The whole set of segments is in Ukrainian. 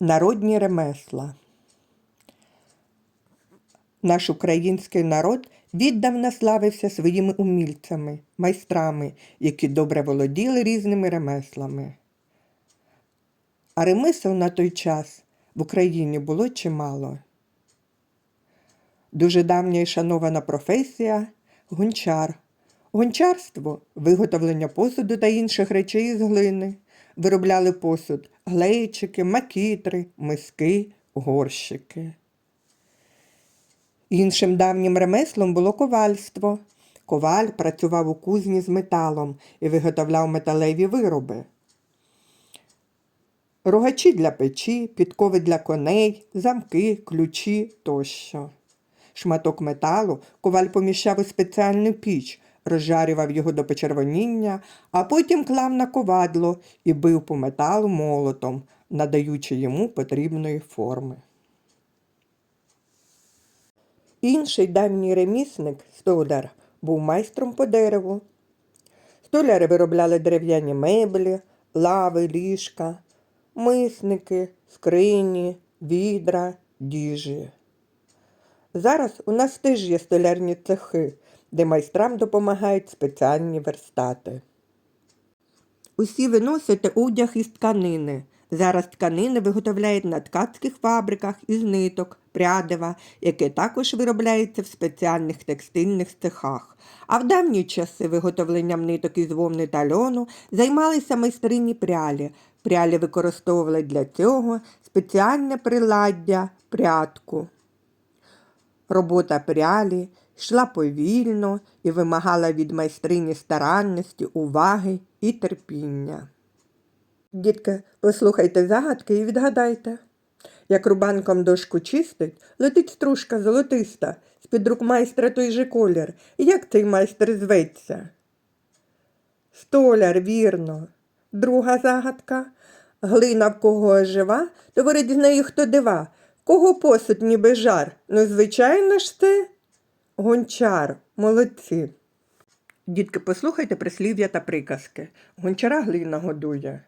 Народні ремесла. Наш український народ віддавна славився своїми умільцями, майстрами, які добре володіли різними ремеслами. А ремесел на той час в Україні було чимало. Дуже давня і шанована професія гончар. Гончарство виготовлення посуду та інших речей з глини. Виробляли посуд глейчики, макітри, миски, горщики. Іншим давнім ремеслом було ковальство. Коваль працював у кузні з металом і виготовляв металеві вироби. Рогачі для печі, підкови для коней, замки, ключі тощо. Шматок металу коваль поміщав у спеціальну піч, розжарював його до почервоніння, а потім клав на ковадло і бив по металу молотом, надаючи йому потрібної форми. Інший давній ремісник, столяр, був майстром по дереву. Столяри виробляли дерев'яні меблі, лави, ліжка, мисники, скрині, відра, діжі. Зараз у нас теж є столярні цехи, де майстрам допомагають спеціальні верстати. Усі виносите одяг із тканини. Зараз тканини виготовляють на ткацьких фабриках із ниток, прядива, яке також виробляється в спеціальних текстильних цехах. А в давні часи виготовленням ниток із вовни та льону займалися майстрині прялі. Прялі використовували для цього спеціальне приладдя прядку. Робота прялі йшла повільно і вимагала від майстрині старанності, уваги і терпіння. Дітки, послухайте загадки і відгадайте. Як рубанком дошку чистить, летить стружка золотиста, з-під рук майстра той же колір. Як цей майстер зветься? Столяр, вірно. Друга загадка. Глина в кого ожива, творить з нею хто дива. Кого посуд ніби жар? Ну, звичайно ж це гончар. Молодці. Дітки, послухайте прислів'я та приказки. Гончара глина годує.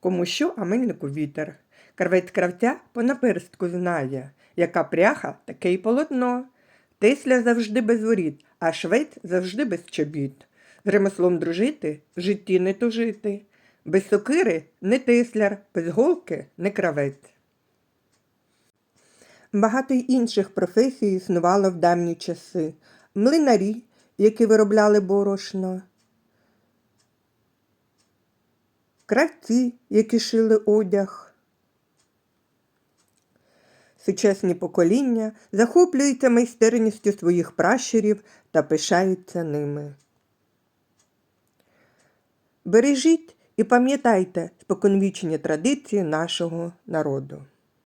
Кому що, а мельнику вітер. Кравець кравця по наперстку знає, яка пряха, таке й полотно. Тесля завжди без воріт, а швець завжди без чобіт. З ремеслом дружити, в житті не тужити. Без сокири не тесляр, без голки не кравець. Багато й інших професій існувало в давні часи. Млинарі, які виробляли борошно, кравці, які шили одяг. Сучасні покоління захоплюються майстерністю своїх пращурів та пишаються ними. Бережіть і пам'ятайте споконвічні традиції нашого народу.